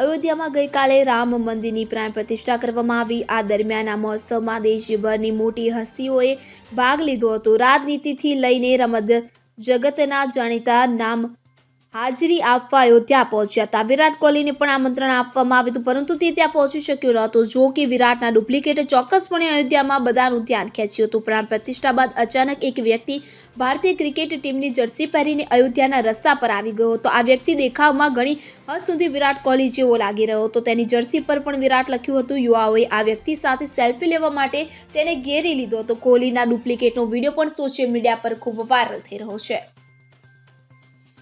અયોધ્યામાં ગઈકાલે રામ મંદિરની પ્રાણ પ્રતિષ્ઠા કરવામાં આવી. આ દરમિયાન આ મહોત્સવમાં દેશભરની મોટી હસ્તીઓએ ભાગ લીધો હતો. રાજનીતિથી લઈને રમત જગતના જાણીતા નામ હાજરી આપવા અયોધ્યા પહોંચ્યા. હતા વિરાટ કોહલીને પણ આમંત્રણ આપવામાં આવ્યું હતું, પરંતુ તે ત્યાં પહોંચી શક્યો ન હતો. જો કે વિરાટના ડુપ્લિકેટે ચોક્કસપણે અયોધ્યામાં બધાનું ધ્યાન ખેંચ્યું હતું. પ્રાણ પ્રતિષ્ઠા બાદ અચાનક એક વ્યક્તિ ભારતીય ક્રિકેટ ટીમની જર્સી પહેરીને અયોધ્યાના રસ્તા પર આવી ગયો હતો. આ વ્યક્તિ દેખાવમાં ઘણી હદ સુધી વિરાટ કોહલી જેવો લાગી રહ્યો હતો. તેની જર્સી પર પણ વિરાટ લખ્યું હતું, યુવાઓએ આ વ્યક્તિ સાથે સેલ્ફી લેવા માટે તેને ઘેરી લીધો હતો. કોહલીના ડુપ્લિકેટનો વીડિયો પણ સોશિયલ મીડિયા પર ખૂબ વાયરલ થઈ રહ્યો છે.